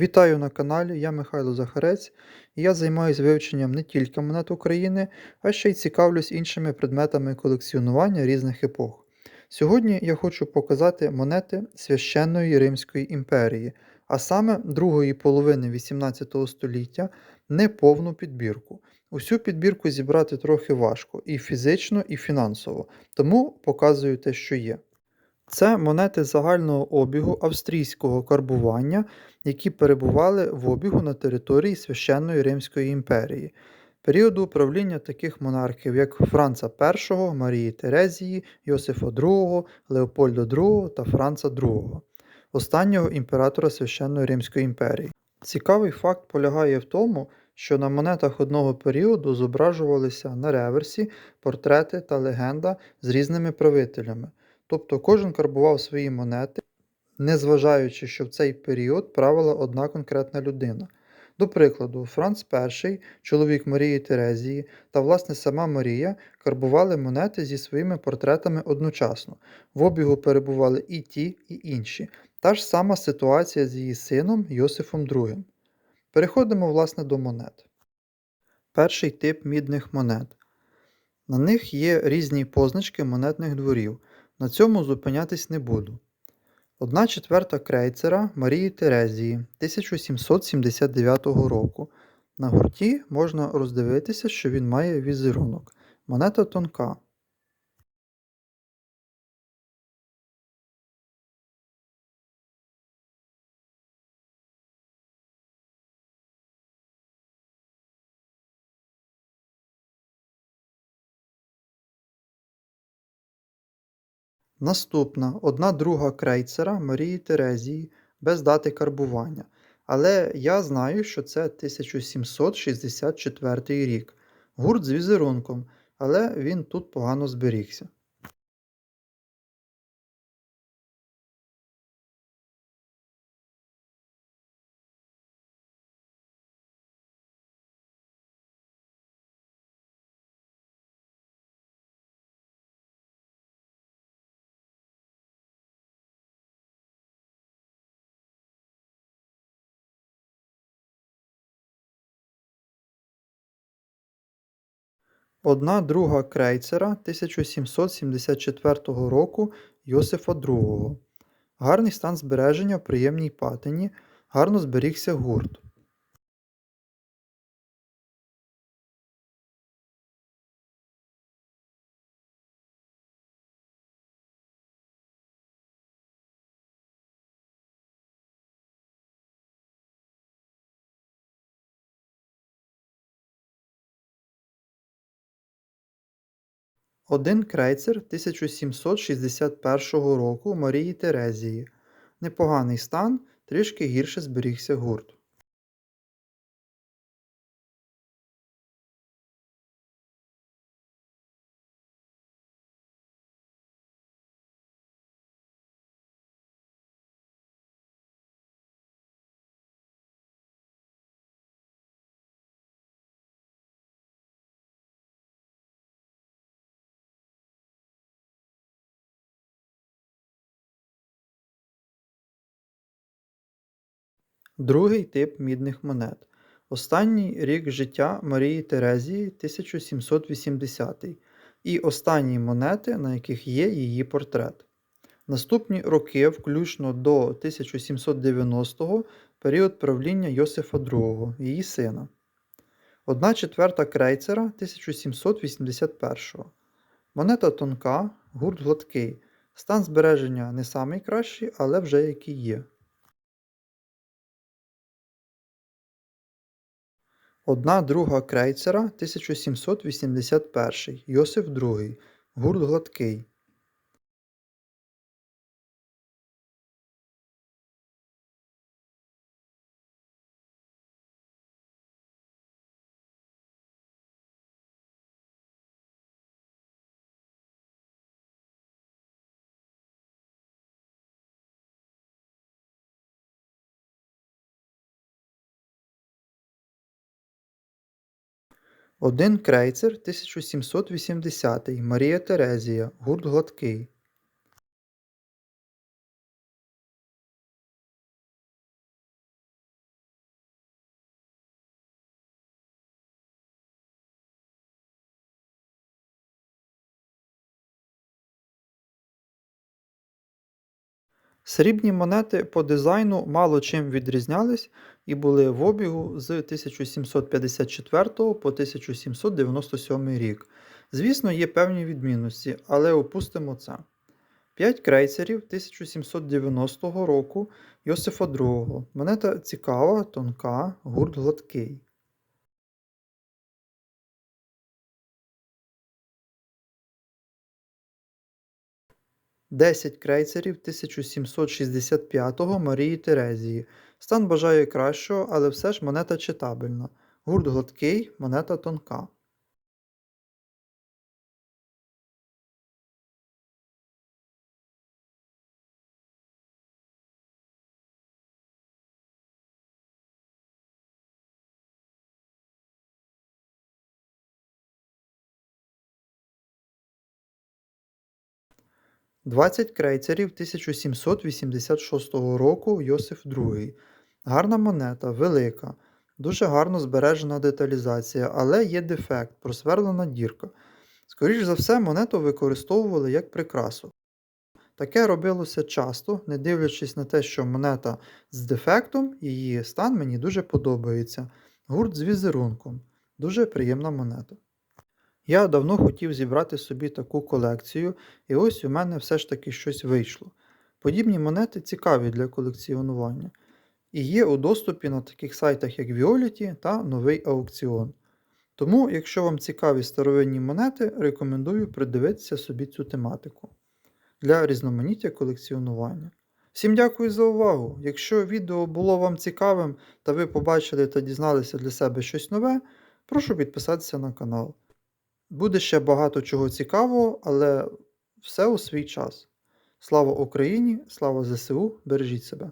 Вітаю на каналі, я Михайло Захарець, і я займаюся вивченням не тільки монет України, а ще й цікавлюсь іншими предметами колекціонування різних епох. Сьогодні я хочу показати монети Священної Римської імперії, а саме другої половини 18 століття неповну підбірку. Усю підбірку зібрати трохи важко і фізично, і фінансово, тому показую те, що є. Це монети загального обігу австрійського карбування, які перебували в обігу на території Священної Римської імперії, періоду правління таких монархів, як Франца І, Марії Терезії, Йосифа II, Леопольда II та Франца II, останнього імператора Священної Римської імперії. Цікавий факт полягає в тому, що на монетах одного періоду зображувалися на реверсі портрети та легенда з різними правителями. Тобто кожен карбував свої монети, незважаючи, що в цей період правила одна конкретна людина. До прикладу, Франц І, чоловік Марії Терезії та власне сама Марія карбували монети зі своїми портретами одночасно. В обігу перебували і ті, і інші. Та ж сама ситуація з її сином Йосифом II. Переходимо власне до монет. Перший тип мідних монет. На них є різні позначки монетних дворів. На цьому зупинятись не буду. Одна четверта крейцера Марії Терезії 1779 року. На гурті можна роздивитися, що він має візерунок. Монета тонка. Наступна одна друга крейцера Марії Терезії без дати карбування. Але я знаю, що це 1764 рік. Гурт з візерунком, але він тут погано зберігся. Одна друга крейцера 1774 року Йосифа II. Гарний стан збереження в приємній патині, гарно зберігся гурт. Один крейцер 1761 року Марії Терезії. Непоганий стан, трішки гірше зберігся гурт. Другий тип мідних монет. Останній рік життя Марії Терезії 1780 і останні монети, на яких є її портрет. Наступні роки, включно до 1790-го, період правління Йосифа II, її сина. Одна четверта крейцера 1781. Монета тонка, гурт гладкий. Стан збереження не найкращий, але вже який є. Одна друга крейцера 1781 Йосиф II. Гурт гладкий. Один крейцер 1780 Марія Терезія. Гурт гладкий. Срібні монети по дизайну мало чим відрізнялись і були в обігу з 1754 по 1797 рік. Звісно, є певні відмінності, але опустимо це. 5 крейсерів 1790 року Йосифа II. Монета цікава, тонка, гурт гладкий. Десять крейцерів 1765-го Марії Терезії. Стан бажає кращого, але все ж монета читабельна. Гурт гладкий, монета тонка. Двадцять крейцерів 1786 року Йосиф II. Гарна монета, велика, дуже гарно збережена деталізація, але є дефект, просверлена дірка. Скоріш за все, монету використовували як прикрасу. Таке робилося часто, не дивлячись на те, що монета з дефектом, її стан мені дуже подобається. Гурт з візерунком. Дуже приємна монета. Я давно хотів зібрати собі таку колекцію, і ось у мене все ж таки щось вийшло. Подібні монети цікаві для колекціонування і є у доступі на таких сайтах, як Violet та Новий аукціон. Тому, якщо вам цікаві старовинні монети, рекомендую придивитися собі цю тематику для різноманіття колекціонування. Всім дякую за увагу! Якщо відео було вам цікавим та ви побачили та дізналися для себе щось нове, прошу підписатися на канал. Буде ще багато чого цікавого, але все у свій час. Слава Україні! Слава ЗСУ! Бережіть себе!